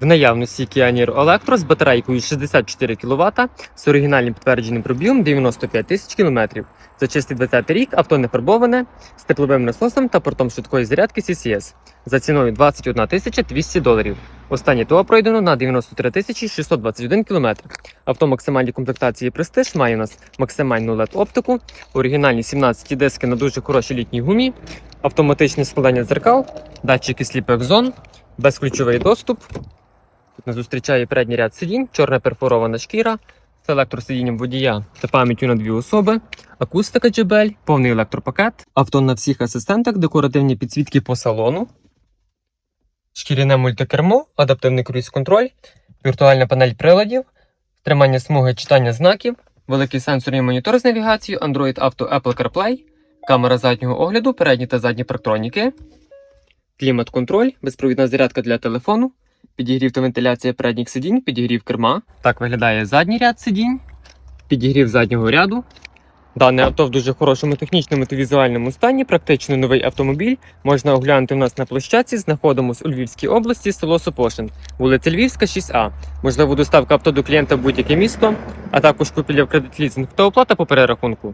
В наявності Niro Electro з батарейкою 64 кВт з оригінальним підтвердженим пробігом 95 тисяч км. За чистий 20 рік авто не фарбоване з тепловим насосом та портом швидкої зарядки CCS за ціною 21 тисяча 200 доларів. Останнє ТО пройдено на 93 тисячі 621 км. Авто максимальній комплектації Prestige має у нас максимальну LED оптику, оригінальні 17 диски на дуже хорошій літній гумі, автоматичне складання дзеркал, датчики сліпих зон, безключовий доступ. Тут зустрічає передній ряд сидінь, чорна перфорована шкіра з електросидінням водія та пам'яттю на дві особи, акустика JBL, повний електропакет, авто на всіх асистентах, декоративні підсвітки по салону, шкіряне мультикермо, адаптивний круїз-контроль, віртуальна панель приладів, тримання смуги читання знаків, великий сенсорний монітор з навігацією, Android Auto Apple CarPlay, камера заднього огляду, передні та задні парктроніки, клімат-контроль, безпровідна зарядка для телефону, підігрів та вентиляція передніх сидінь, підігрів керма. Так виглядає задній ряд сидінь, підігрів заднього ряду. Дане авто в дуже хорошому технічному та візуальному стані, практично новий автомобіль. Можна оглянути у нас на площадці. Знаходимось у Львівській області, село Сопошин, вулиця Львівська, 6А. Можливо, доставка авто до клієнта в будь-яке місто, а також купівля в кредит лізинг та оплата по перерахунку.